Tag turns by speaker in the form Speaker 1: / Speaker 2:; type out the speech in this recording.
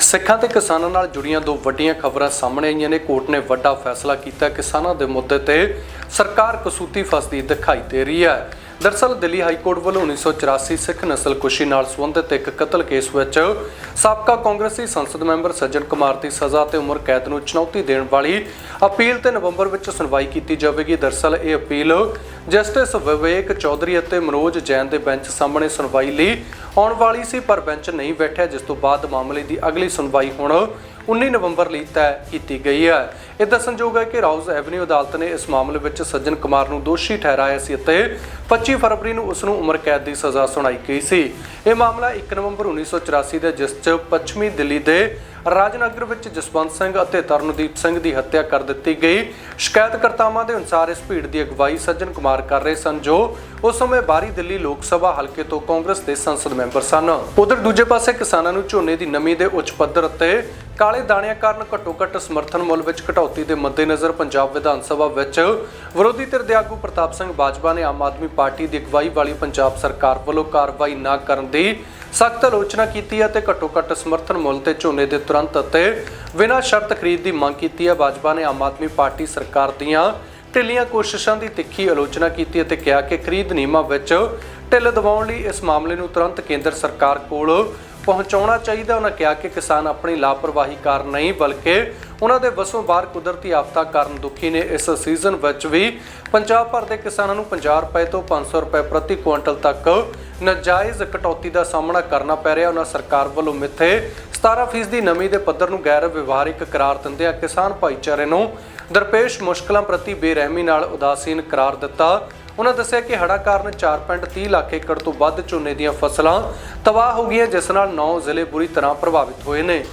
Speaker 1: ਸਿੱਖਾਂ ਤੇ ਕਿਸਾਨਾਂ ਨਾਲ ਜੁੜੀਆਂ ਦੋ ਵੱਡੀਆਂ ਖਬਰਾਂ ਸਾਹਮਣੇ ਆਈਆਂ ਨੇ। ਕੋਰਟ ਨੇ ਵੱਡਾ ਫੈਸਲਾ ਕੀਤਾ। ਕਿਸਾਨਾਂ ਦੇ ਮੁੱਦੇ ਤੇ ਸਰਕਾਰ ਕਸੂਤੀ ਫਸਦੀ ਦਿਖਾਈ ਦੇ ਰਹੀ ਹੈ। ਦਰਸਲ ਦਿੱਲੀ ਹਾਈ ਕੋਰਟ ਵੱਲੋਂ 1984 ਸਿੱਖ ਨਸਲਕੁਸ਼ੀ ਨਾਲ ਸੰਬੰਧਿਤ ਇੱਕ ਕਤਲ ਕੇਸ ਵਿੱਚ ਸਾਬਕਾ ਕਾਂਗਰਸੀ ਸੰਸਦ ਮੈਂਬਰ ਸੱਜਣ ਕੁਮਾਰ ਦੀ ਸਜ਼ਾ ਤੇ ਉਮਰ ਕੈਦ ਨੂੰ ਚੁਣੌਤੀ ਦੇਣ ਵਾਲੀ ਅਪੀਲ ਤੇ ਨਵੰਬਰ ਵਿੱਚ ਸੁਣਵਾਈ ਕੀਤੀ ਜਾਵੇਗੀ। ਦਰਸਲ ਇਹ ਅਪੀਲ ਜਸਟਿਸ ਵਿਵੇਕ ਚੌਧਰੀ ਅਤੇ ਮਨੋਜ ਜੈਨ ਦੇ ਬੈਂਚ ਸਾਹਮਣੇ ਸੁਣਵਾਈ ਲਈ ਆਉਣ ਵਾਲੀ ਸੀ, ਪਰ ਬੈਂਚ ਨਹੀਂ ਬੈਠਿਆ, ਜਿਸ ਤੋਂ ਬਾਅਦ ਮਾਮਲੇ ਦੀ ਅਗਲੀ ਸੁਣਵਾਈ ਹੁਣ 19 ਨਵੰਬਰ ਲਈ ਤੈਅ ਕੀਤੀ ਗਈ ਹੈ। ਇਹ ਦੱਸਣਯੋਗ ਹੈ ਕਿ ਰਾਉਜ਼ ਐਵਨਿਊ ਅਦਾਲਤ ਨੇ ਇਸ ਮਾਮਲੇ ਵਿੱਚ ਸੱਜਣ ਕੁਮਾਰ ਨੂੰ ਦੋਸ਼ੀ ਠਹਿਰਾਇਆ ਸੀ ਅਤੇ 25 ਫਰਵਰੀ ਨੂੰ ਉਸ ਨੂੰ ਉਮਰ ਕੈਦ ਦੀ ਸਜ਼ਾ ਸੁਣਾਈ ਗਈ ਸੀ। ਇਹ ਮਾਮਲਾ 1 ਨਵੰਬਰ 1984 ਦੇ ਜਿਸ 'ਚ ਪੱਛਮੀ ਦਿੱਲੀ ਦੇ ਰਾਜਨਗਰ ਵਿੱਚ ਜਸਵੰਤ ਸਿੰਘ ਅਤੇ ਤਰਨਦੀਪ ਸਿੰਘ ਦੀ ਹੱਤਿਆ ਕਰ ਦਿੱਤੀ ਗਈ। ਸ਼ਿਕਾਇਤਕਰਤਾਵਾਂ ਦੇ ਅਨੁਸਾਰ ਇਸ ਭੀੜ ਦੀ ਅਗਵਾਈ ਸੱਜਣ ਕੁਮਾਰ ਕਰ ਰਹੇ ਸਨ, ਜੋ ਉਸ ਸਮੇਂ ਬਾਹਰੀ ਦਿੱਲੀ ਲੋਕ ਸਭਾ ਹਲਕੇ ਤੋਂ ਕਾਂਗਰਸ ਦੇ ਸੰਸਦ ਮੈਂਬਰ ਸਨ। ਉਧਰ ਦੂਜੇ ਪਾਸੇ ਕਿਸਾਨਾਂ ਨੂੰ ਝੋਨੇ ਦੀ ਨਮੀ ਦੇ ਉੱਚ ਪੱਧਰ ਅਤੇ ਕਾਲੇ ਦਾਣਿਆਂ ਕਾਰਨ ਘੱਟੋ-ਘੱਟ ਸਮਰਥਨ ਮੁੱਲ ਵਿੱਚ ਕਟੌਤੀ ਦੇ ਮੱਦੇਨਜ਼ਰ ਪੰਜਾਬ ਵਿਧਾਨ ਸਭਾ ਵਿੱਚ ਵਿਰੋਧੀ ਧਿਰ ਦੇ ਆਗੂ ਪ੍ਰਤਾਪ ਸਿੰਘ ਬਾਜਵਾ ਨੇ ਆਮ ਆਦਮੀ ਪਾਰਟੀ ਦੀ ਅਗਵਾਈ ਵਾਲੀ ਪੰਜਾਬ ਸਰਕਾਰ ਵੱਲੋਂ ਕਾਰਵਾਈ ਨਾ ਕਰਨ ਦੀ ਸਖਤ ਆਲੋਚਨਾ ਕੀਤੀ ਹੈ ਤੇ ਘੱਟੋ-ਘੱਟ ਸਮਰਥਨ ਮੁੱਲ ਤੇ ਝੋਨੇ ਦੇ ਤੁਰੰਤ ਅਤੇ ਬਿਨਾਂ ਸ਼ਰਤ ਖਰੀਦ ਦੀ ਮੰਗ ਕੀਤੀ ਹੈ ਬਾਜਵਾ ਨੇ ਆਮ ਆਦਮੀ ਪਾਰਟੀ ਸਰਕਾਰ ਦੀਆਂ ਢਿੱਲੀਆਂ ਕੋਸ਼ਿਸ਼ਾਂ ਦੀ ਤਿੱਖੀ ਆਲੋਚਨਾ ਕੀਤੀ ਅਤੇ ਕਿਹਾ ਕਿ ਖਰੀਦ ਨਿਯਮਾਂ ਵਿੱਚ ਢਿੱਲ ਦਿਵਾਉਣ ਲਈ ਇਸ ਮਾਮਲੇ ਨੂੰ ਤੁਰੰਤ ਕੇਂਦਰ ਸਰਕਾਰ ਕੋਲ ਪਹੁੰਚਾਉਣਾ ਚਾਹੀਦਾ। ਉਹਨਾਂ ਕਿਹਾ ਕਿ ਕਿਸਾਨ ਆਪਣੀ ਲਾਪਰਵਾਹੀ ਕਾਰਨ ਨਹੀਂ, ਬਲਕਿ ਉਹਨਾਂ ਦੇ ਵਸੋਂ ਬਾਹਰ ਕੁਦਰਤੀ ਆਫਤਾਂ ਕਾਰਨ ਦੁਖੀ ਨੇ। ਇਸ ਸੀਜ਼ਨ ਵਿੱਚ ਵੀ ਪੰਜਾਬ ਭਰ ਦੇ ਕਿਸਾਨਾਂ ਨੂੰ 50 ਰੁਪਏ ਤੋਂ 500 ਰੁਪਏ ਪ੍ਰਤੀ ਕੁਇੰਟਲ ਤੱਕ ਨਾਜਾਇਜ਼ ਕਟੌਤੀ ਦਾ ਸਾਹਮਣਾ ਕਰਨਾ ਪੈ ਰਿਹਾ। ਉਹਨਾਂ ਸਰਕਾਰ ਵੱਲੋਂ ਮਿੱਥੇ 17% ਦੀ ਨਮੀ ਦੇ ਪੱਧਰ ਨੂੰ ਗੈਰ ਵਿਵਹਾਰਿਕ ਕਰਾਰ ਦਿੰਦਿਆਂ ਕਿਸਾਨ ਭਾਈਚਾਰੇ ਨੂੰ ਦਰਪੇਸ਼ ਮੁਸ਼ਕਲਾਂ ਪ੍ਰਤੀ ਬੇਰਹਿਮੀ ਨਾਲ ਉਦਾਸੀਨ ਕਰਾਰ ਦਿੱਤਾ। ਉਹਨਾਂ ਦੱਸਿਆ ਕਿ ਹੜ੍ਹਾਂ ਕਾਰਨ 4.30 ਲੱਖ ਏਕੜ ਤੋਂ ਵੱਧ ਝੋਨੇ ਦੀਆਂ ਫਸਲਾਂ ਤਬਾਹ ਹੋ ਗਈਆਂ, ਜਿਸ ਨਾਲ 9 ਜ਼ਿਲ੍ਹੇ ਬੁਰੀ ਤਰ੍ਹਾਂ ਪ੍ਰਭਾਵਿਤ ਹੋਏ ਨੇ।